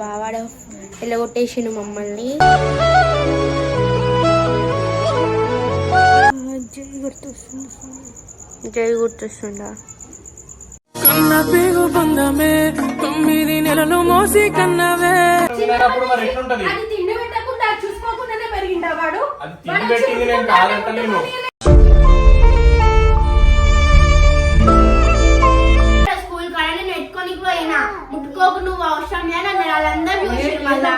బావాడ వెళ్ళగొట్టేసిండు మమ్మల్ని. జై గుర్తొస్తుందా కన్న పేగు బంధమే తొమ్మిది నెలలు మోసి కన్నవే. అది తిండి పెట్టకుండా చూసుకోకుండానే పెరిగిండా వాడు? అది తిండి పెట్టింది నేను కాదంటలేను. ఊకోకు నువ్వు అవసరం లే నన్ను వాళ్ళందరూ చూసారు మళ్ళా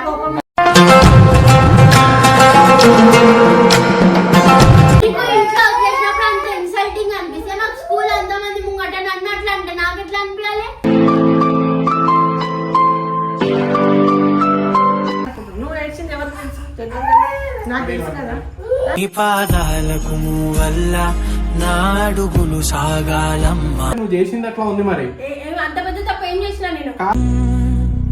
వల్ల నాడుగులు సాగాలమ్మా నువ్వు చేసింది అట్లా ఉంది మరి? ఏ- చేసినా నేను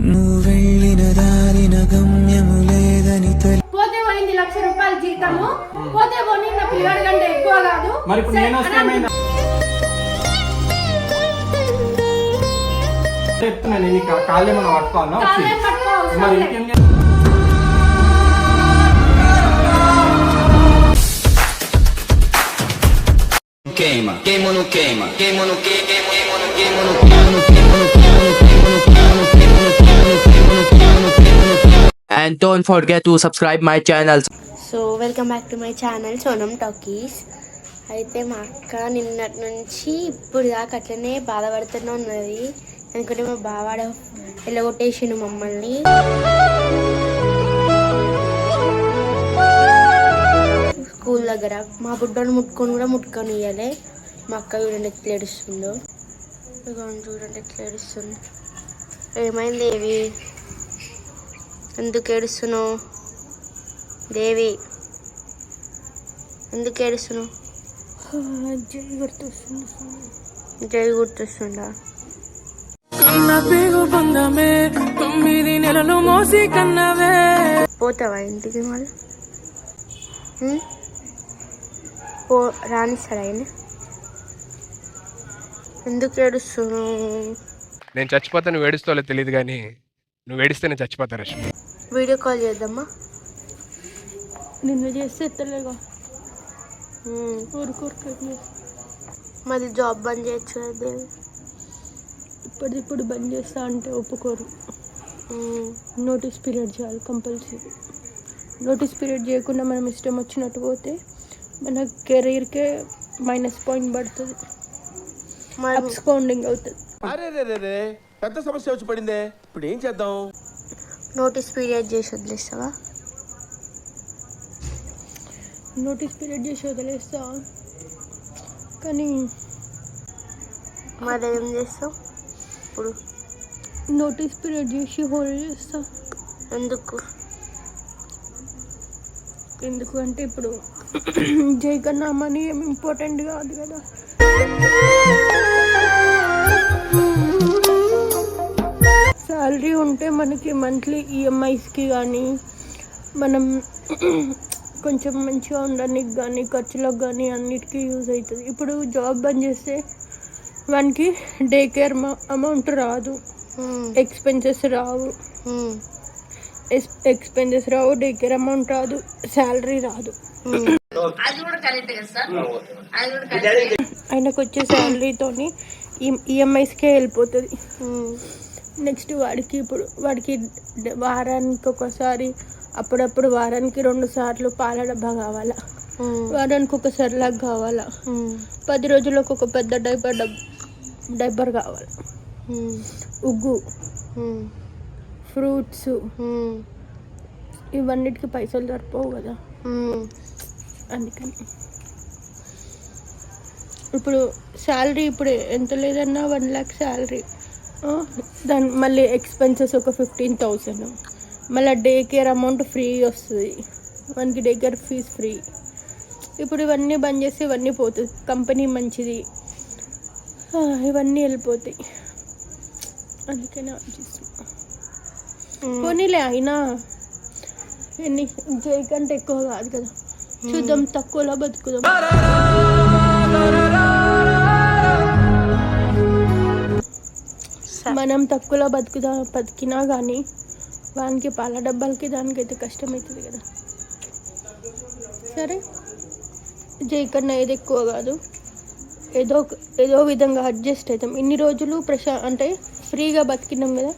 నువ్వు వెళ్ళిన దారిన గమ్యము లేదని పోతే పోయింది లక్ష రూపాయల జీతము పోతే పోనీ నా పిల్లడి కంటే ఎక్కువ కాదు మరి ఇప్పుడు నేను వస్తే ఏమైంది? చెప్తున్నా నేను ఈ కా- కాళ్ళు ఏమైనా పట్టుకోవాలా వచ్చి కాళ్ళేం పట్టుకో అవసరం మరి లేదు. ఇంకేం చేయాలి? queima, queima no queima, queima no queima, queima no queima no queima no queima And don't forget to subscribe my channel. So welcome back to my channel Sonam talkies అయితే మా అక్క నిన్నటి నుంచి ఇప్పుడు దాకా అట్లనే బాధపడుతూనే ఉన్నది. ఎందుకంటే మా బావాడ వెళ్ళగొట్టేసిండు మమ్మల్ని. స్కూల్ దగ్గర మా బుడ్డను ముట్టుకొని కూడా ముట్టుకొని ఇవ్వలే మా అక్క చూడండి ఎట్లా ఏడుస్తుందో. చూడండి ఎట్లా ఏడుస్తుంది. ఏమైంది దేవి? ఎందుకు ఏడుస్తున్నావు? దేవి? ఎందుకు ఏడుస్తున్నావు? జై గుర్తొస్తుందా కన్న పేగు బంధమే తొమ్మిది నెలలు మోసి కన్నవే. పోతావా ఇంటికి మళ్ళీ? పో రానిస్తాడా ఆయన ఎందుకు ఏడుస్తున్నావు నేను చచ్చిపోతా నువ్వు ఏడుస్తావులే తెలియదు కానీ నువ్వు ఏడిస్తే నేను చచ్చిపోతా రష్మి. వీడియో కాల్ చేద్దామా? నిన్ను చేస్తే ఎత్తలేగా మళ్ళీ జాబ్ బంద్ చేయొచ్చు కదా దేవి ఇప్పటిప్పుడు బంద్ చేస్తా అంటే ఒప్పుకోరు. నోటీస్ పీరియడ్ చేయాలి కంపల్సరీ. నోటీస్ పీరియడ్ చేయకుండా మనం ఇష్టం వచ్చినట్టు పోతే మన కెరీర్కే మైనస్ పాయింట్ పడుతుంది. మరి అబ్స్కౌండింగ్ అవుతుంది. అరే రే రే పెద్ద సమస్య వచ్చి పడిందే. ఇప్పుడు ఏం చేద్దాం? నోటీస్ పీరియడ్ చేసి వదిలేస్తావా? నోటీస్ పీరియడ్ చేసి వదిలేస్తా. కానీ మరి ఏం చేస్తావు? ఇప్పుడు నోటీస్ పీరియడ్ చేసి హోల్డ్ చేస్తా. ఎందుకు? ఎందుకంటే ఇప్పుడు జై కన్నా మనీ ఏం ఇంపార్టెంట్ కాదు కదా. శాలరీ ఉంటే మనకి మంత్లీ ఈఎంఐస్కి కానీ మనం కొంచెం మంచిగా ఉండడానికి కానీ ఖర్చులకు కానీ అన్నిటికీ యూజ్ అవుతుంది. ఇప్పుడు జాబ్ బంద్ చేస్తే వానికి డే కేర్ అమౌంట్ రాదు. ఎక్స్పెన్సెస్ రావు. ఎక్స్పెన్సెస్ రావు డే కేర్ అమౌంట్ రాదు శాలరీ రాదు. ఆయనకు వచ్చే శాలరీతోని ఈఎంఐస్కే వెళ్ళిపోతుంది ఉం. నెక్స్ట్ వాడికి ఇప్పుడు వాడికి వారానికి ఒకసారి అప్పుడప్పుడు వారానికి రెండు సార్లు పాల డబ్బా కావాలా. వారానికి ఒక సెర్లాక్ కావాలా. పది రోజులకు ఒక పెద్ద డైపర్ డబ్ డైపర్ కావాలి. ఉగ్గు. ఫ్రూట్స్. ఇవన్నిటికి పైసలు సరిపోవు కదా. అందుకని ఇప్పుడు శాలరీ ఇప్పుడు ఎంత లేదన్నా వన్ ల్యాక్ శాలరీ. దాని మళ్ళీ ఎక్స్పెన్సెస్ ఒక ఫిఫ్టీన్ థౌసండ్ మళ్ళీ డే కేర్ అమౌంట్ ఫ్రీ వస్తుంది. మనకి డే కేర్ ఫీజ్ ఫ్రీ. ఇప్పుడు ఇవన్నీ బంద్ చేస్తే ఇవన్నీ పోతుంది. కంపెనీ మంచిది. ఆ, ఇవన్నీ వెళ్ళిపోతాయి. అందుకని ఆలోచిస్తున్నా పోనీలే అయినా ఎన్ని జై కంటే ఎక్కువ కాదు కదా. చూద్దాం తక్కువలో బతుకుదాం. మనం తక్కువలో బతుకుదా బతికినా కానీ వానికి పాల డబ్బాలకి దానికైతే కష్టమవుతుంది కదా. సరే. జైకన్నా ఏది ఎక్కువ కాదు. ఏదో ఏదో విధంగా అడ్జస్ట్ అవుతాం ఇన్ని రోజులు ప్రశా అంటే ఫ్రీగా బతికినాం కదా.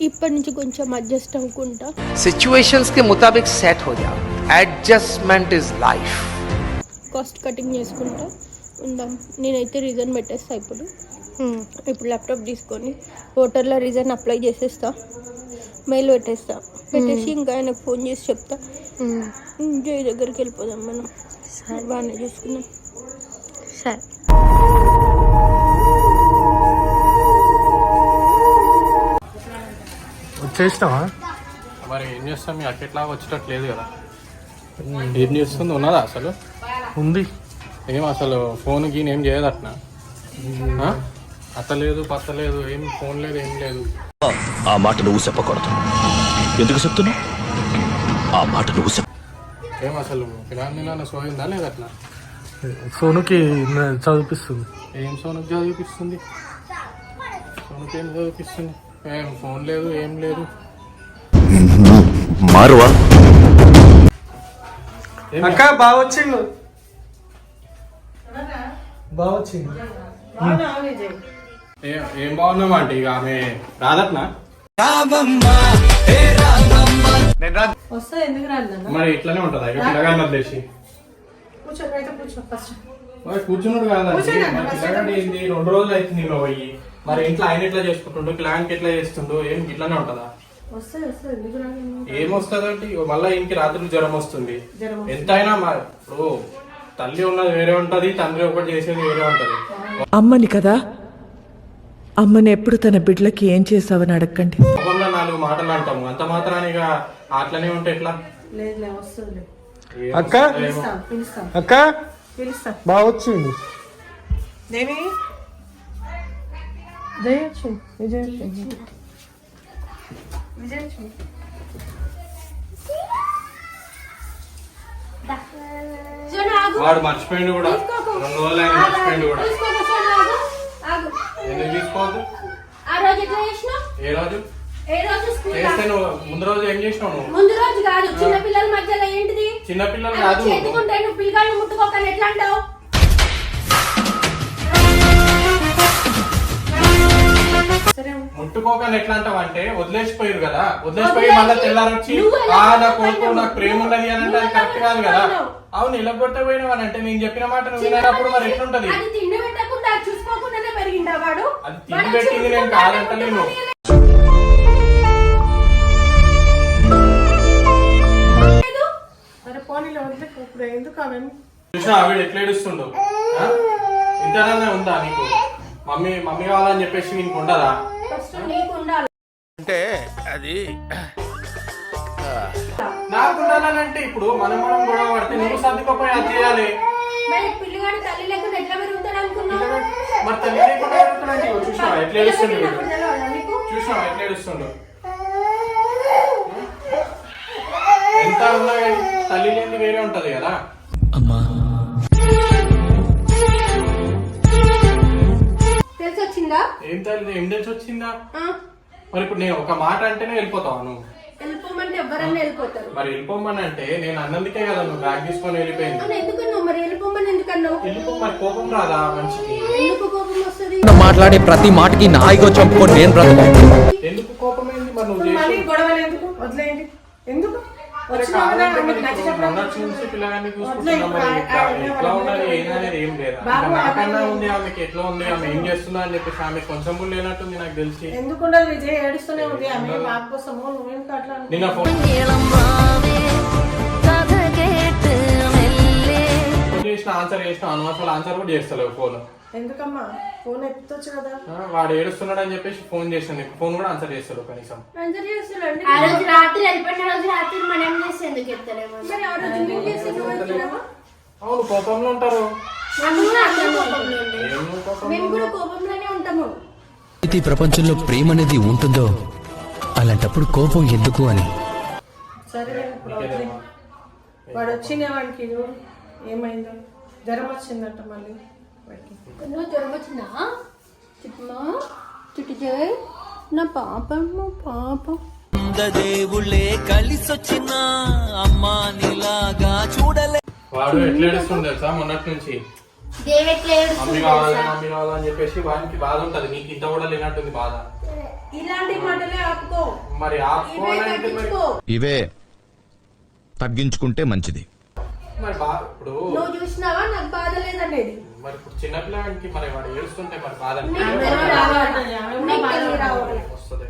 ఇప్పటి నుంచి కొంచెం అడ్జస్ట్ అవ్వకుండా సిచ్యువేషన్స్కి ముతాబిక్ సెట్ హో adjustment is life cost cutting చేసుకుంటా. ఉందాం. నేనైతే రీజన్ పెట్టేస్తా ఇప్పుడు. ఇప్పుడు ల్యాప్టాప్ తీసుకొని ఓటర్లో రీజన్ అప్లై చేసేస్తా. మెయిల్ పెట్టేస్తా. పెట్టేసి ఇంకా ఆయనకు ఫోన్ చేసి చెప్తా. జై దగ్గరికి వెళ్ళిపోదాం మనం. బాగానే చూసుకుందాం. సరే. వచ్చేసినావా మరి ఏం చేస్తాం? మీ అక్క ఎట్లా వచ్చేటట్టు లేదు కదా. ఏం చేస్తుంది? ఉన్నదా అసలు? ఉంది. ఏం అసలు ఫోన్ గీన్ ఏం చేయదు అట్నా ఆ? అత్త లేదు పత్త లేదు ఏం ఫోన్ లేదు ఏం లేదు. ఆ మాట నువ్వు చెప్పకూడదు. ఎందుకు చెప్తున్నావు? ఆ మాట నువ్వు చెప్ప ఏం అసలు పిల్లల సోయిందా లేదు అట్లా సోనుకి చదివిపిస్తుంది. ఏం సోనుకు చదివిపిస్తుంది? సోనుకి ఏం చదివిపిస్తుంది? ఏం ఫోన్ లేదు ఏం లేదు. మారువా? అక్క బాగా వచ్చిండు బాగా వచ్చిండు ఏ- ఏం బాగున్నామా అంటే ఇక ఆమె రాదట్నా? వస్తా ఎందుకు రాదు మరి ఇట్లానే ఉంటుందా? ఇక పిల్లగాడిని వదిలేసి. మరి కూర్చున్నాడు కాదా మరి పిల్లగాడు ఏంది? రెండు రోజులు అవుతుంది పోయి. మరి ఇంట్లో ఆయన ఎట్లా చేసుకుంటుండు? పిల్లగానికి ఎట్లా చేస్తుండు? ఏం ఇట్లానే ఉంటుందా? ఏం వస్తుందంటే ఇగో మళ్ళా ఇంటికి రాత్రి జ్వరం వస్తుంది. ఎంతైనా మా ఇప్పుడు తల్లి ఉన్నది వేరే ఉంటది తండ్రి ఒకటి చేసేది వేరే ఉంటది. అమ్మని కదా? అమ్మని ఎప్పుడు తన బిడ్డలకి ఏం చేసావని అడగండి. నాలుగు మాటలు అంటాము. అంత మాత్రాన్ని ఇక అట్లనే ఉంటే ఎట్లా? ఏం అక్క? వస్తుందో ఏమో. అక్క? బాగా వచ్చిండు వాడు మర్చిపోయిండు కూడా. రెండు రోజులు ఆయన మర్చిపోయిండు కూడా. ఎందుకు తీసుకోవద్దు ఏ రోజు? చేస్తే నువ్వు ముందు రోజు ఏం చేసినావు నువ్వు? ముందు రోజు కాదు. చిన్న పిల్లల మధ్యలో ఏంటిది? చిన్నపిల్లలు అలా కాదు చేతుకుంటే నువ్వు పిల్లగాళ్ళు ముట్టుకోకని ఎట్లా అంటావు? ముట్టుకోకని ఎట్లా అంటావు అంటే వదిలేసిపోయారు కదా. వదిలేసిపోయి మళ్ళీ తెల్లారొచ్చి ఆ నా? కొడుకు నాకు ప్రేమ ఉన్నది అని అంటే అది కరెక్ట్ కాదు కదా? అవును ఇలా కొట్టపోయినావు అని అంటే నేను చెప్పిన మాట నువ్వు వినప్పుడు మరి ఎట్లుంటది? అది తిండి పెట్టకుండా అది చూసుకోకుండానే పెరిగిండా వాడు? అది తిండి పెట్టింది నేను కాదంటలేను చూసా ఆవిడ ఎట్లా ఏడుస్తుండు? ఆ? ఇంతనన్నా ఉందా నీకు? మమ్మీ మమ్మీ కావాలని చెప్పేసి నీకు ఉండదా? ఫస్ట్ నీకు ఉండాలి. అంటే అది నాకు ఉండాలంటే ఇప్పుడు మనం మనం గొడవ పడితే నువ్వు సర్దుకోపోయి అది చేయాలి. మరి పిల్లగాడు తల్లి లేకుండా ఎట్లా పెరుగుతాడు అనుకున్నావు? మరి తల్లి లేకుండా పెరుగుతున్నాడు. ఇగో చూసినావా? ఎట్లా ఏడుస్తుండు? చూసినావా? ఎట్లా ఏడుస్తుండు? ఎంత ఉన్నా తల్లి లేని వేరే ఉంటది కదా. తెలిసి వచ్చిందా? ఏం తల్లి ఏం తెలిసి వచ్చిందా? ఆ, మరి ఇప్పుడు నేను ఒక మాట అంటేనే వెళ్ళిపోతావా నువ్వు? వెళ్ళిపోమంటే ఎవరన్నా వెళ్ళిపోతారు. మరి వెళ్ళిపోమని అంటే నేను అన్నందుకే కదా నువ్వు బ్యాగ్ తీసుకొని వెళ్ళిపోయింది. అవును ఎందుకన్నావు మరి? వెళ్ళిపోమని ఎందుకన్నావు? వెళ్ళిపో మరి కోపం రాదా మనిషికి? ఎందుకు కోపం వస్తుంది? మాట్లాడే ప్రతి మాటకి నా ఈగో చంపుకొని నేను బ్రతకాలి ఎందుకు కోపం ఏంది మరి నువ్వు చేసి గొడవలు ఎందుకు? వదిలేయండి. ఎందుకు? ఇట్లా ఎట్లా ఉన్నది ఏందనేది ఏం లేదా. ఇంకా నాకన్నా ఉంది ఆమెకి ఎట్లా ఉంది ఆమె ఏం చేస్తుందా అని చెప్పేసి ఆమె కొంచెం కూడా లేనట్టుంది నాకు తెలిసి. ఎందుకుండా విజయ్ ఏడుస్తూనే ఉంది ఆమె బాబు కోసము నువ్వెందుకు అట్లా చేసిన ఆన్సర్ చేసిన అనవసరం ఆన్సర్ కూడా చేస్తలేవు ఫోన్ ఎందుకమ్మా? ఫోన్ ఎత్తొచ్చు కదా. వాడు ఏడుస్తున్నాడు అని చెప్పేసి ఫోన్ చేసాను ఫోన్ కూడా ఆన్సర్ చేస్తారు కనీసం. అందరు చేస్తున్నాడు. ఆ రోజు రాత్రి వెళ్ళిపోయిన రోజు రాత్రి మనం చేసి ఎందుకు ఎత్తలేము? మరి ఆ రోజు మేము చేసి నువ్వు ఎత్తున్నావా? అవును కోపంలో ఉంటారు. మేము కూడా అట్లా కోపంలో ఉండే. ఏం కోపం మేము కూడా కోపంలోనే ఉంటాము. ప్రతి ప్రపంచంలో ప్రేమ అనేది ఉంటుందో అలాంటప్పుడు కోపం ఎందుకు అని? సరే ఇప్పుడు వదిలేయ్. వాడు వచ్చిన వాడికి చూడు ఏమైందో? జ్వరం వచ్చిందట మళ్ళీ. వాడికి జ్వరం వచ్చిందా? చిట్టుమా చిట్టు జయ్ నా పాప పాప. దేవుళ్ళే కలిసొచ్చిన అమ్మా నీలాగా చూడలే. వాడు ఎట్లా ఏడుస్తుంది తెలుసా? మొన్నటి నుంచి. దేవెట్లే మమ్మీ కావాలి మమ్మీ కావాలని చెప్పేసి వానికి బాధ ఉంటది. నీకు ఇంత కూడా లేనట్టుంది బాధ. ఇలాంటి మాటలే ఆపుకో. మరి ఆపుకోవాలంటే ఇవే తగ్గించుకుంటే మంచిది. మరి బా ఇప్పుడు నువ్వు చూసినావా? నాకు బాధ లేదనేది మరి ఇప్పుడు చిన్నపిల్లగానికి మరి వాడు ఏడుస్తుంటే మరి బాధ వస్తుంది.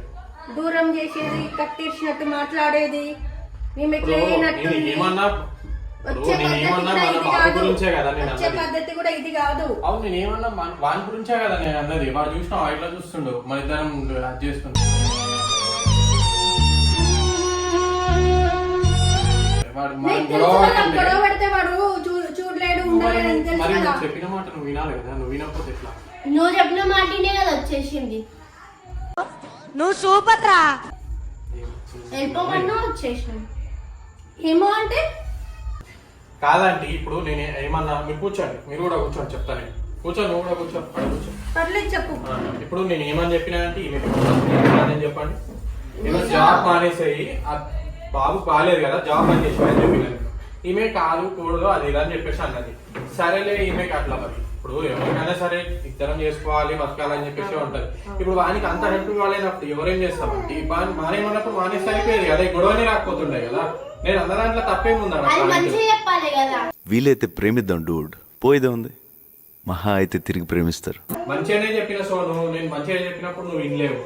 దూరం చేసేది కట్టేసినట్టు మాట్లాడేది. మేము ఇప్పుడు ఎట్లా అయినట్టు నేను ఏమన్నా ఇప్పుడు వచ్చే నేను పద్ధతి ఏమన్నా కూడా మన ఇది బాబు కాదు. గురించే కదా నేను వచ్చే అన్నది. పద్ధతి కూడా ఇది కాదు. అవును నేను ఏమన్నా మన- వాని గురించే కదా నేను అన్నది. వాడు చూసిన ఇట్లా చూస్తుండు. మన ఇద్దరం అది చేస్తుండు. వాడు మన నీకు గొడవ తెలుసు కదా, పడుతుండే. గొడవ పెడితే వాడు చూ- చూడలేడు మరి ఉండలేడు అని తెలుసు మరి కదా. నువ్వు చెప్పిన మాట నువ్వు వినాలి కదా నువ్వు వినకపోతే ఎట్లా? నువ్వు చెప్పిన మాటనే కదా వచ్చేసింది. వెళ్ళిపోమన్నా వచ్చేసినాం ఏమో అంటే? కాదండి ఇప్పుడు నేను ఏమన్నా మీరు కూర్చోండి మీరు కూడా కూర్చోండి చెప్తాను నేను. కూర్చోండి నువ్వు కూడా కూర్చో అక్కడ కూర్చో. పర్లేదు చెప్పు. ఆ, ఇప్పుడు నేను ఏమని చెప్పినా అంటే ఈమె చెప్పండి. జాబ్ మానేసేయి ఆ బాబు బాగాలేదు కదా జాబ్ బంద్ చేసి అని చెప్పిన నేను. ఈమె కాదు కూడదు అది ఇలా అని చెప్పేసి అన్నది. సరేలే ఈమెకి అట్లా మరి. ఇప్పుడు ఎవరికైనా సరే ఇద్దరం చేసుకోవాలి బతకాలని చెప్పేసి ఉంటది. ఇప్పుడు వానికి అంత హెల్ప్ కాలేనప్పుడు ఎవరేం చేస్తామంటే ఈ బాని మానేమన్నప్పుడు మానేస్తే అయిపోయేది కదా ఈ గొడవని రాకపోతుండే కదా. నేను అన్న దాంట్లో తప్పేముందా వీలైతే ప్రేమిద్దాం డూడ్. పోయేదే ఉంది. మహా అయితే తిరిగి ప్రేమిస్తారు. మంచిగానే చెప్పిన సోను నేను మంచిగా చెప్పినప్పుడు నువ్వు వినలేవు?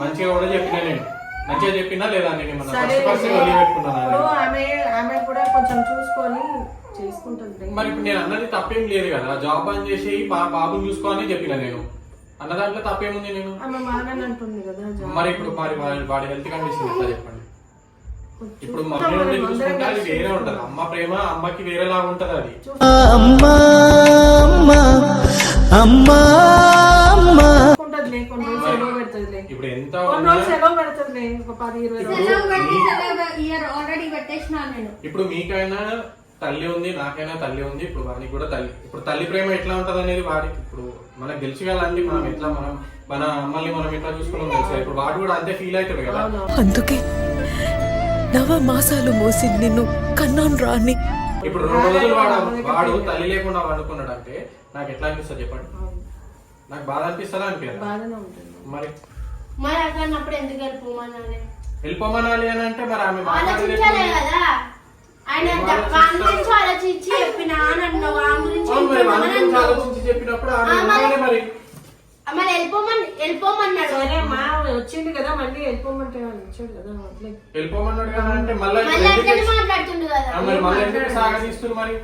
మంచిగా కూడా చెప్పినా నేను. మంచిగా చెప్పినా లేదా నేను మన ఫస్ట్ ఫస్ట్ వదిలిపెట్టుకున్నాను ఆమె ఆమె కూడా కొంచెం చూసుకొని చేసుకుంటుంది. మరి ఇప్పుడు నేను అన్నది తప్పేం లేదు కదా. జాబ్ బంద్ చేసి బా బాబుని చూసుకోవాలని చెప్పిన నేను. అన్న దాంట్లో తప్పేముంది నేను? మరి ఇప్పుడు మరి వాడి- వాడి హెల్త్ కండిషన్ ఎట్లా చెప్పండి? ఇప్పుడు మమ్మీ నుండి చూసుకుంటే అది వేరే ఉంటది. అమ్మ ప్రేమ అమ్మకి వేరేలా ఉంటది అది. అమ్మా అమ్మా అమ్మా. అమ్మా ఉంటదిలే కొన్ని రోజులు సెలవు పెడుతుందిలే. ఇప్పుడు ఎంత కొన్ని ఉన్నా రోజులు సెలవు పెడుతుందిలే ఒక పది ఇరవై రోజులు. సెలవు పెట్టి సెలవు ఇయర్ ఆల్రెడీ పెట్టేసిన నేను. ఇప్పుడు మీకైనా తల్లి ఉంది నాకైనా తల్లి ఉంది ఇప్పుడు వానికి కూడా తల్లి ఇప్పుడు తల్లి ప్రేమ ఎట్లా ఉంటది అనేది వాడి ఇప్పుడు మనకు గెలిచి కదండి మనం ఎట్లా మనం మన అమ్మల్ని మనం ఎట్లా చూసుకున్నాం తెలుసా? ఇప్పుడు వాడు కూడా అంతే ఫీల్ అవుతాడు కదా. అందుకే నవ మాసాలు మోసి నిన్ను కన్నాను రాని ఇప్పుడు రెండు రోజులు వాడు వాడు తల్లి లేకుండా వండుకున్నాడు అంటే నాకు ఎట్లా అనిపిస్తుంది చెప్పండి? నాకు బాధ అనిపిస్తుందా అనిపించదు ఉంటుంది. మరి? మరి అట్లా అన్నప్పుడు ఎందుకు వెళ్ళిపోమన్నాను వెళ్ళిపోమనాలి అని అంటే మరి ఆమె ఆలోచించాలే కదా. ఆయన గురించి ఆలోచించి చెప్పినా అని అన్నావు. వాని గురించి అవును మరి వాళ్ళ చెప్పినా అని గురించి అన్నావు. ఆలోచించి చెప్పినప్పుడు ఆమె ఆ, మరి- ఉండాలి మరి? మరి వెళ్ళిపోమని వెళ్ళిపోమన్నాడు. సరే మా వచ్చింది కదా మళ్ళీ వెళ్ళిపోమంటే వాళ్ళు వచ్చాడు కదా వెళ్ళిపోమన్నాడు కదా అంటే మళ్ళీ మళ్ళీ అట్లనే మాట్లాడుతుండు కదా. ఆ, మరి మళ్ళీ ఎందుకు సాగదీస్తున్నారు మరి?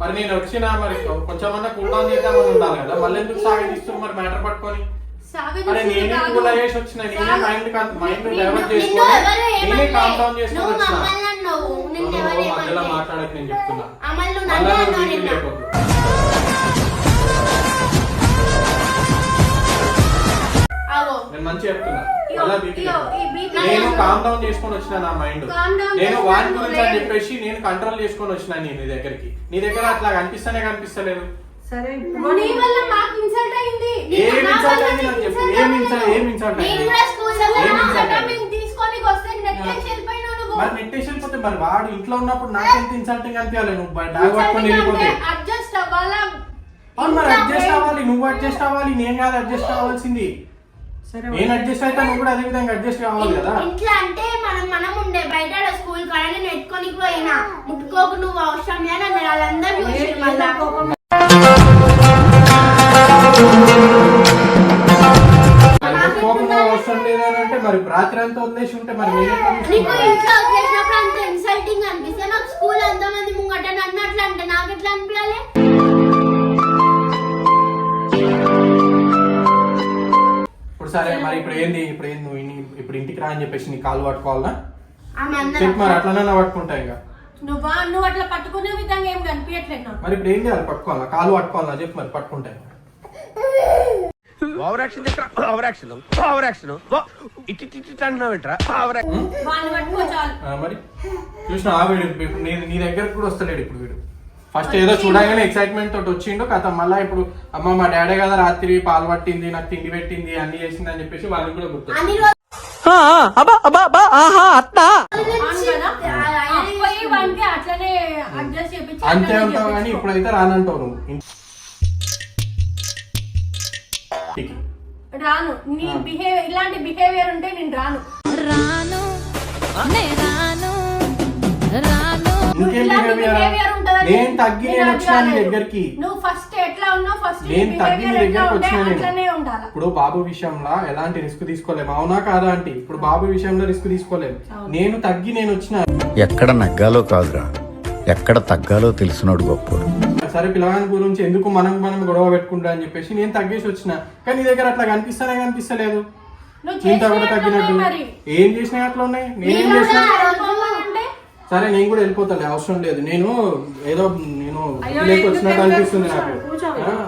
మరి నేను వచ్చినా మరి కొంచెమన్నా కూల్ డౌన్ చేద్దామని ఉండాలి కదా. మళ్ళీ ఎందుకు సాగదీస్తున్నారు మరి మ్యాటర్ పట్టుకొని? అరే నేనే కూల్ అయ్యేసి వచ్చిన? నేనే మైండ్ మైండ్ డైవర్ట్ చేసుకొని నేనే కామ్ డౌన్ చేసుకొని నువ్వు వచ్చిన? మధ్యలో. మాట్లాడక నేను చెప్తున్నా. మళ్ళా నేను. కామ్ డౌన్ చేసుకొని వచ్చిన నా మైండ్ నేను వాని గురించి అని. చెప్పేసి నేను కంట్రోల్ చేసుకొని వచ్చిన నీ నీ దగ్గరికి. నీ దగ్గర అట్లా కనిపిస్తానే కనిపిస్తలేదు. సరే నీ వల్ల మాకు ఇన్సల్ట్ అయింది. ఏం వల్ల అయింది నాకు చెప్పు. ఏం ఏం ఏం మరి నెట్టేసి వెళ్ళిపోతే మరి వాడు ఇంట్లో ఉన్నప్పుడు నాకెంత ఇన్సల్టింగ్ అనిపించాలి? నువ్వు డాగ్ పట్టుకొని వెళ్ళిపోతే. అడ్జస్ట్ అవ్వాలా? మరి అడ్జస్ట్ అవ్వాలి. నువ్వు అడ్జస్ట్ అవ్వాలి. నేను కాదు అడ్జస్ట్ అవ్వాల్సింది. నేను అడ్జస్ట్ అయితే నువ్వు కూడా అదే విధంగా అడ్జస్ట్ కావాలి కదా? ఇంట్లో అంటే మనం మనం ఉండే బయట స్కూల్ కాడ నేను ఎత్తుకొని పోయినా. ముట్టుకోకు నువ్వు అవసరం లేదు వాళ్ళందరూ మళ్ళా. అవసరం లేదని అంటే మరి రాత్రి అంతా వదిలేసి ఉంటే మరి నీకు? ఇంట్లో ఇప్పుడు ఏంది? ఇప్పుడు ఏంది నువ్వు ఇన్ని- ఇప్పుడు ఇంటికి రా అని చెప్పేసి నీ కాలు పట్టుకోవాలా? ఆమె చెప్పు మరి అట్లనే పట్టుకుంటా ఇంకా. నువ్వు? నువ్వు అట్లా పట్టుకునే విధంగా ఏం కనిపించట్లేదు నాకు. మరి ఇప్పుడు ఏం చేయాలి? పట్టుకోవాలా? కాలు పట్టుకోవాలా? చెప్పు మరి పట్టుకుంటా over action over action over action ఇట్టి ఇట్టి అంటున్నావేంట్రా ఓవర్ వాళ్ళు పట్టుకో చాలు. ఆ, మరి చూసిన ఆ వీడు? ఇప్పుడు నీ నీ దగ్గరకు కూడా వస్తలేడు ఇప్పుడు వీడు. ఫస్ట్ ఏదో చూడగానే ఎక్సైట్మెంట్ తోటి వచ్చిండు. కథ మళ్ళా ఇప్పుడు అమ్మ మా డాడీ కదా రాత్రి పాలు పట్టింది నాకు తిండి పెట్టింది అన్ని చేసింది అని చెప్పేసి వాళ్ళకి కూడా గుర్తు అంతే అట్లనే ఉంటావు కానీ. ఇప్పుడైతే రానంటావు నువ్వు. రాను. నీ బిహేవియర్ ఇలాంటి బిహేవియర్ ఉంటే నేను రాను. రాను. నే రాను. రాను. ఇంకేం నేను తగ్గి నేను వచ్చినా నీ. దగ్గరికి. నువ్వు ఫస్ట్ ఎట్లా ఉన్నావు? ఫస్ట్ నేను తగ్గి నీ దగ్గరకు వచ్చినా నేను ఉండాలి? ఇప్పుడు బాబు విషయంలో ఎలాంటి రిస్క్ తీసుకోలేము. అవునా కాదా అంటే ఇప్పుడు బాబు విషయంలో రిస్క్ తీసుకోలేము. నేను తగ్గి నేను వచ్చిన. ఎక్కడ నగ్గాలో కాదురా. ఎక్కడ తగ్గాలో తెలిసినోడు గొప్పోడు. సరే పిల్లగాని గురించి ఎందుకు మనం మనం గొడవ పెట్టుకుంటా అని చెప్పేసి నేను తగ్గేసి వచ్చిన. కానీ నీ దగ్గర అట్లా కనిపిస్తానే కనిపిస్తలేదు. తగ్గినట్టు. ఏం చేసినా అట్లా ఉన్నాయి? నేనేం చేసినా? సరే నేను కూడా వెళ్ళిపోతాను అవసరం లేదు. నేను ఏదో నేను వచ్చినట్టు? అనిపిస్తుంది నాకు.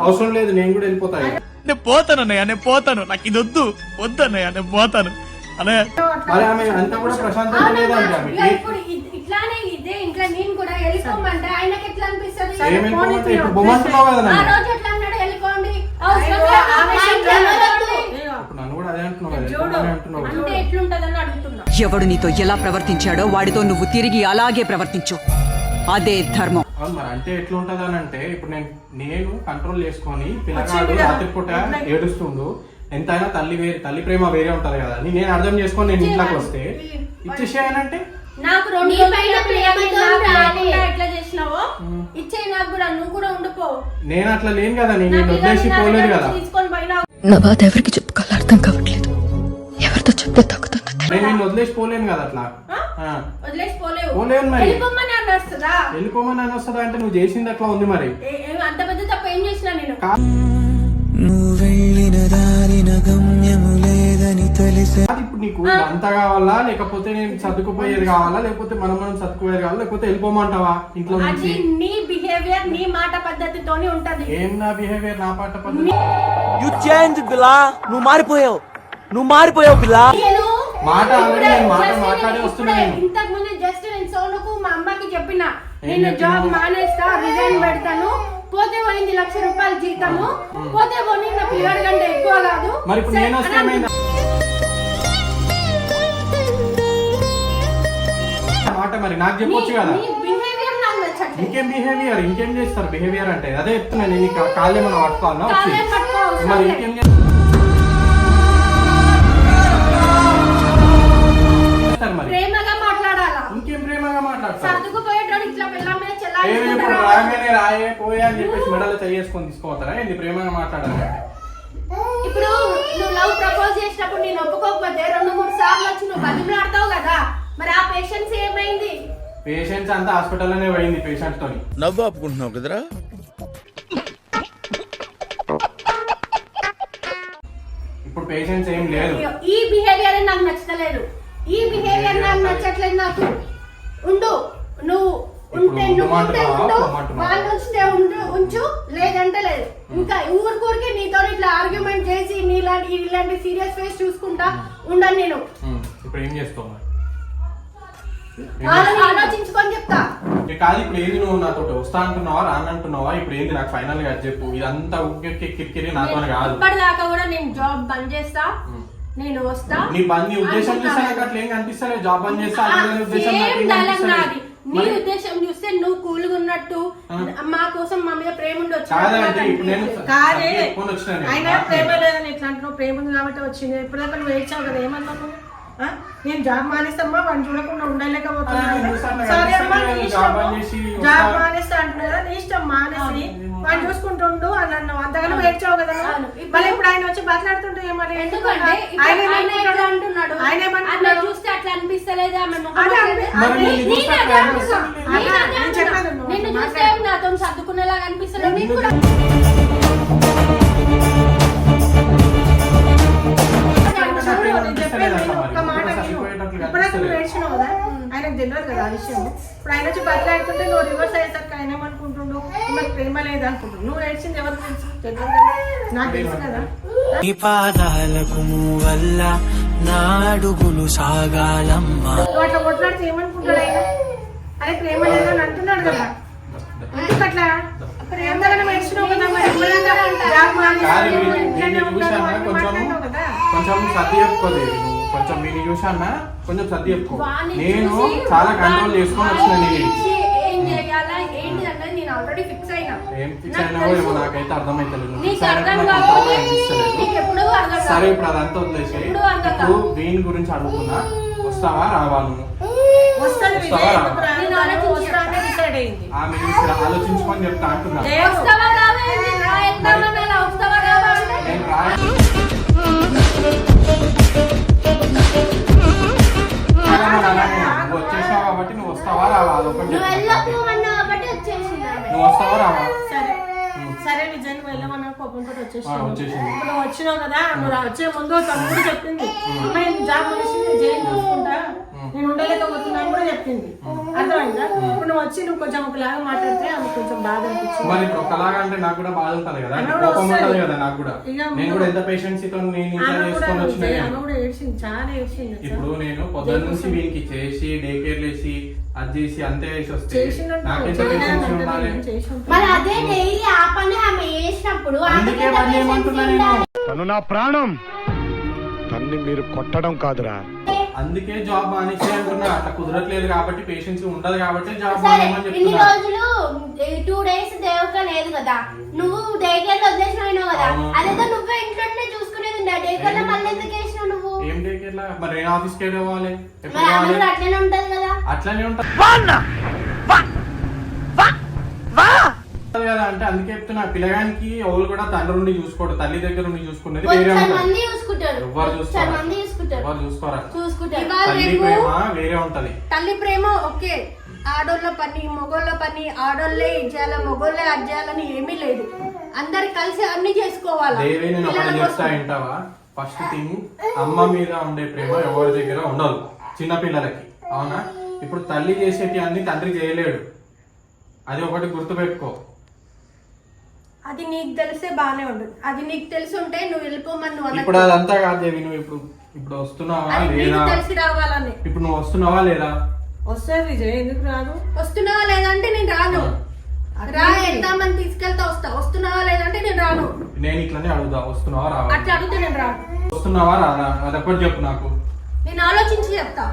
అవసరం లేదు నేను కూడా వెళ్ళిపోతాను నేను పోతాను అన్నయ్య నేను పోతాను. నాకు ఇది వద్దు. వద్దు అన్నయ్య నేను పోతాను. అన్నయ్య. మరి ఆమె అంతా కూడా ప్రశాంతత ఇ- ఇట్లానే ఇదే ఇంట్లో నేను కూడా వెళ్ళిపోమంటే ఆయనకి ఎట్లా అనిపిస్తుంది? ఏం వెళ్ళిపోమంటే ఇప్పుడు బొమ్మంటున్నావు కదా ఎవడు నీతో ఎలా ప్రవర్తించాడో వాడితో నువ్వు తిరిగి అలాగే ప్రవర్తించు. అదే ధర్మం. అవును మరి అంటే ఎట్లా ఉంటది అని అంటే ఇప్పుడు నేను నేను కంట్రోల్ చేసుకొని పిల్లగాడు రాత్రిపూట ఏడుస్తుండు. ఎంతైనా తల్లి వేరే తల్లి ప్రేమ వేరే ఉంటది కదా అని నేను అర్థం చేసుకొని నేను ఇంట్లోకి వస్తే ఇచ్చేసేయనంటే నాకు రెండు పైన ప్రేమతో ఎట్లా చేసినావో? ఇచ్చే నాకు కూడా నువ్వు కూడా ఉండిపో. నేను అట్లా లేను కదా నేను నా పోలేదు కదా. తీసుకొని పోయినా నా బాధ ఎవరికి చెప్పుకోవాలి అర్థం కావట్లేదు. ఎవరితో చెప్తే తగ్గుతుందో నేను నిన్ను వదిలేసి పోలేను కదా అట్లా. ఆ. వదిలేసి పోలేవు. పోలేను మరి. వెళ్ళిపోమ్మని అని వస్తుందా? వెళ్ళిపోమని అని వస్తుందా? అంటే నువ్వు చేసింది అట్లా ఉంది మరి? ఏ- ఏ- అంత పెద్ద తప్ప ఏం చేసినా నేను? ఇప్పుడు నీకు అంత కావాలా? లేకపోతే నేను సర్దుకుపోయేది కావాలా? లేకపోతే మనం మనం సర్దుకుపోయేది కావాలా? లేకపోతే వెళ్ళిపోమంటావా ఇంట్లో అది నుంచి? నీ బిహేవియర్ నీ మాట పద్ధతితోనే ఉంటది. ఏం నా బిహేవియర్ నా పాట పద్ధతి? యు చేంజ్ బిలా నువ్వు మారిపోయావు. నువ్వు మారిపోయావు బిలా నేను మాట ఆల్రెడీ నేను మాట మాట్లాడి నేను వస్తున్నా నేను. ఇంతకు ముందు జస్ట్ నేను సోనుకు మా అమ్మకి చెప్పిన. నేను జాబ్? మానేస్తా రిజైన్ పెడతాను. పోతే పోయింది లక్ష రూపాయలు జీతము. పోతే పోనీ నా పిల్లడి కంటే ఎక్కువ కాదు. మరి ఇప్పుడు నేను వస్తే ఏమైంది? మాట మరి నాకు చెప్పొచ్చు కదా? ఇంకేం బిహేవియర్ ఇంకేం చేస్తారు? బిహేవియర్ అంటే అదే చెప్తున్నా నేను కా- కాళ్ళు ఏమైనా పట్టుకోవాలా? మరి. ఇంకేం చేస్తారు? మరి? ఇంకేం ప్రేమగా మాట్లాడతారు? ఇప్పుడు? రాగానే రాయే పోయే అని చెప్పేసి మెడలో చేసుకొని తీసుకోతారా ఏంది ప్రేమగా మాట్లాడాలి? ఇప్పుడు నువ్వు లవ్ ప్రపోజ్ చేసినప్పుడు నేను ఒప్పుకోకపోతే రెండు మూడు సార్లు వచ్చి నువ్వు బతిమలాడతావు కదా? మరి ఆ పేషెన్స్ ఏమైంది? పేషెంట్స్ అంతా హాస్పిటల్లోనే పోయింది పేషెంట్ తోని. నవ్వు ఆపుకుంటున్నావు కదరా? ఇప్పుడు పేషెంట్స్ ఏం లేదు. ఈ బిహేవియర్ నాకు నచ్చలేదు. ఈ బిహేవియర్ నాకు నచ్చట్లేదు నాకు. ఉండు నువ్వు ఉంటే ఇప్పుడు నువ్వు ఉంటే? ఉండు? వాళ్ళు ఉంచు లేదంటే లేదు. ఇంకా ఊరికూరికి నీతో ఇట్లా ఆర్గ్యుమెంట్ చేసి నీలాంటి ఇలాంటి సీరియస్ ఫేస్ చూసుకుంటా ఉండను నేను. ఇప్పుడు ఏం చేస్తావు ఆలోచించుకొని చెప్తా. ఏ కాదు ఇప్పుడు ఏది నువ్వు నాతో వస్తా అంటున్నావా రానంటున్నావా ఇప్పుడు ఏంది నాకు ఫైనల్గా చెప్పు. ఇదంతా కిరికిరి నాతో కాదు. ఇప్పటిదాకా కూడా నేను జాబ్ బంద్ చేస్తా నేను వస్తా నీ బంద్ నీ ఉద్దేశం. చూస్తే నాకు అట్లా ఏం కనిపిస్తలేదు. జాబ్ బంద్ చేస్తా ఉద్దేశం నాకు. నాది. నీ ఉద్దేశం చూస్తే నువ్వు కూల్గా ఉన్నట్టు మా కోసం మా మీద ప్రేమ ఉండొచ్చు. అయినా ప్రేమ లేదని ఇట్లా అంటున్నావు ప్రేమ ఉంది కాబట్టి వచ్చింది. ఇప్పటిదాకా నువ్వు ఏడ్చావు కదా ఏమన్నావు? నేను జాబ్ మానేస్తామ్మా వాడిని చూడకుండా ఉండలేకపోతున్నా. ఆ, నువ్వు సార్ అమ్మా నీ జాబ్. మానేస్తా అంటున్నా కదా నీ ఇష్టం మానేసి. వాడిని చూసుకుంటుండు అని అన్నావు. అంతగానో ఏడ్చావు కదా. మళ్ళీ ఇప్పుడు ఆయన వచ్చి మాట్లాడుతుంటే ఏమని ఆయన ఏమనుకుంటాడు? చూస్తే అట్లా అనిపిస్తలేదు ఆమె ముఖం అదే అట్లా- చూడు, నేను చెప్పేది విను, ఒక్క మరి. మాట ఇప్పుడు విను. చనిపోయేటట్లు ఇప్పుడే నువ్వు. ఏడ్చినావు కదా? ఆయనకు తెలియదు కదా ఆ విషయం ఇప్పుడు ఆయన వచ్చి నువ్వు రివర్స్ అయ్యేసరికి ఆయన ఏమనుకుంటుండు? మనకు ప్రేమ లేదు అనుకుంటుండు. నువ్వు ఏడ్చింది ఎవరికి తెలుసు? తెలియదు కదా. నాకు తెలుసు కదా? నీ పాదాలకు వల్ల నా అడుగులు సాగాలమ్మా. నువ్వు అట్లా కొట్లాడితే ఏమనుకుంటాడు ఆయన? అరే ప్రేమ లేదు అని అంటున్నాడు కదా. ఎందుకు అట్లా నేను కొంచెం సర్ది చెప్పుకోలేదు కొంచెం వీని చూసానా కొంచెం సర్ది చెప్పుకో. నేను చాలా కంట్రోల్ చేసుకొని వచ్చిన నేను. అయినా. నాకైతే అర్థమైతలేదు. సరే. ఇప్పుడు అదంతా వదిలేసి ఇప్పుడు వీని గురించి అడుగుతున్నా. వస్తావా? రావా నువ్వు? వస్తావా? ఆమె ఆలోచించుకొని చెప్తా అంటున్నా కోపంతో వచ్చేసి వచ్చేసింది. నువ్వు వచ్చినావు కదా నువ్వు వచ్చే ముందు తమ్ముడు చెప్పింది. అమ్మాయి జాబ్ చేసి జైలు చూసుకుంటా. నేను ఉండలేకపోతున్నాను కూడా చెప్పింది. అర్థమైందా? ఇప్పుడు నువ్వు వచ్చి నువ్వు కొంచెం ఒకలాగా మాట్లాడితే ఆమె కొంచెం బాధ అనిపించింది. మరి ఇప్పుడు ఒకలాగా అంటే నాకు కూడా బాధ ఉంటుంది కదా? అన్న కూడా కోపం వస్తది. ఉంటుంది కదా నాకు కూడా? ఇక నేను కూడా ఎంత పేషెన్స్తో నేను ఇంట్లో ఆమె కూడా చేసుకొని వచ్చిన నేను. కూడా ఏడ్చింది చాలా ఏడ్చింది? ఇప్పుడు నేను పొద్దున్న నుంచి వీనికి చేసి డే కేర్ లేసి అది చేసి అంతే చేసి వస్తే చేసినట్టు నాకెంత చేయలేదు పేషెన్స్ అంటే ఉండాలి? నేను చేసి ఉంటాను. మరి అదే డైలీ ఆ పని ఆమె చేసినప్పుడు అందుకే ఆమెకి నేను. తను నా ప్రాణం. తన్ని మీరు కొట్టడం కాదురా. అందుకే జాబ్ మానేసి అంటున్నా అట్లా కుదరట్లేదు కాబట్టి పేషెన్స్ ఉండదు కాబట్టి జాబ్ సరే మానేమని ఇన్ని చెప్తున్నా. రోజులు టూ డేస్ దేవక లేదు కదా. నువ్వు డేకేర్ వదిలేసినావు కదా. అవును. అదేదో నువ్వే ఇంట్లోనే చూసుకునేది ఉండే. డేకేర్లో మళ్ళీ ఎందుకు వేసినావు నువ్వు? ఏం డే కేర్ లా? మరి నేను ఆఫీస్కి వెళ్ళి పోవాలి. ఎప్పుడు మరి ఆమె పోవాలి కూడా అట్లనే ఉంటది కదా. అట్లానే ఉంటుంది కదా అంటే అందుకే చెప్తున్నా పిల్లగానికి ఎవరు కూడా తండ్రి నుండి చూసుకోడు తల్లి దగ్గర నుండి చూసుకునేది వేరే ఉంటుంది. ఎవరు చూసుకోరా? ఎవరు తల్లి ప్రేమ వేరే ఉంటది. తల్లి ప్రేమ ఓకే. ఆడోళ్ళ పని మొగోళ్ళ పని ఆడోళ్ళే ఇది చేయాలి మొగోళ్ళే అది చేయాలని ఏమీ లేదు. అందరు కలిసి అన్ని చేసుకోవాలి? దేవి నేను ఒకటి చెప్తా వింటావా? ఫస్ట్ థింగ్ అమ్మ మీద ఉండే ప్రేమ ఎవరి దగ్గర ఉండదు. చిన్న పిల్లలకి. అవునా? ఇప్పుడు తల్లి చేసేటి అన్ని తండ్రి చేయలేడు. అది ఒకటి గుర్తుపెట్టుకో. అది నీకు తెలిసే బాగానే ఉంటుంది అది నీకు తెలిసి ఉంటే నువ్వు వెళ్ళిపోమని నువ్వు ఇప్పుడు అనకు. అదంతా కాదు దేవి నువ్వు ఇప్పుడు ఇప్పుడు వస్తున్నావా అది నీకు లేదా? తెలిసి రావాలని. ఇప్పుడు నువ్వు వస్తున్నావా లేదా? వస్తారు విజయ్ ఎందుకు రాదు వస్తున్నావా లేదంటే నేను రాను. రా వెళ్దామని తీసుకెళ్తా వస్తా. వస్తున్నావా లేదంటే నేను రాను. నేను ఇట్లానే అడుగుదా వస్తున్నావా రావా? అట్లా అడిగితే నేను రా వస్తున్నావా రాదా? అది ఒకటి చెప్పు నాకు. నేను ఆలోచించి చెప్తా.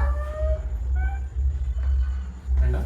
ఏంటా?